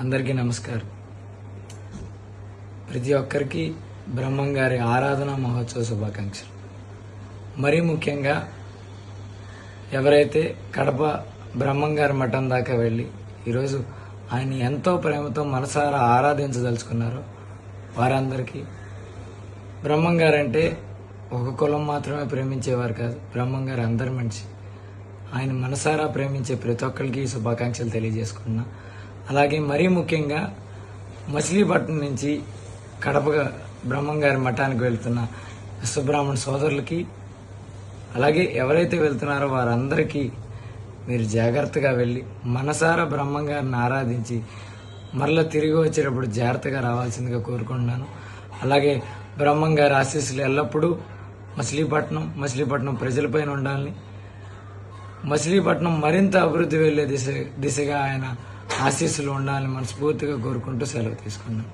అందరికీ నమస్కారం. ప్రతి ఒక్కరికి బ్రహ్మం గారి ఆరాధన మహోత్సవ శుభాకాంక్షలు. మరీ ముఖ్యంగా ఎవరైతే కడప బ్రహ్మంగారి మఠం దాకా వెళ్ళి ఈరోజు ఆయన ఎంతో ప్రేమతో మనసారా ఆరాధించదలుచుకున్నారో వారందరికీ బ్రహ్మం గారంటే ఒక కులం మాత్రమే ప్రేమించేవారు కాదు బ్రహ్మం గారు అందరి మనిషి. ఆయన మనసారా ప్రేమించే ప్రతి ఒక్కరికి శుభాకాంక్షలు తెలియజేసుకున్నా అలాగే మరీ ముఖ్యంగా మచిలీపట్నం నుంచి కడపగా బ్రహ్మం గారి మఠానికి వెళ్తున్న విశ్వబ్రాహ్మణ సోదరులకి అలాగే ఎవరైతే వెళ్తున్నారో వారందరికీ మీరు జాగ్రత్తగా వెళ్ళి మనసారా బ్రహ్మంగారిని ఆరాధించి మరలా తిరిగి వచ్చేటప్పుడు జాగ్రత్తగా రావాల్సిందిగా కోరుకుంటున్నాను. అలాగే బ్రహ్మంగారి ఆశీస్సులు ఎల్లప్పుడూ మచిలీపట్నం మచిలీపట్నం ప్రజలపైన ఉండాలని. మచిలీపట్నం మరింత అభివృద్ధి వెళ్ళే దిశ దిశగా ఆయన ఆశీస్సులు ఉండాలని మనస్ఫూర్తిగా కోరుకుంటూ సెలవు తీసుకున్నాం.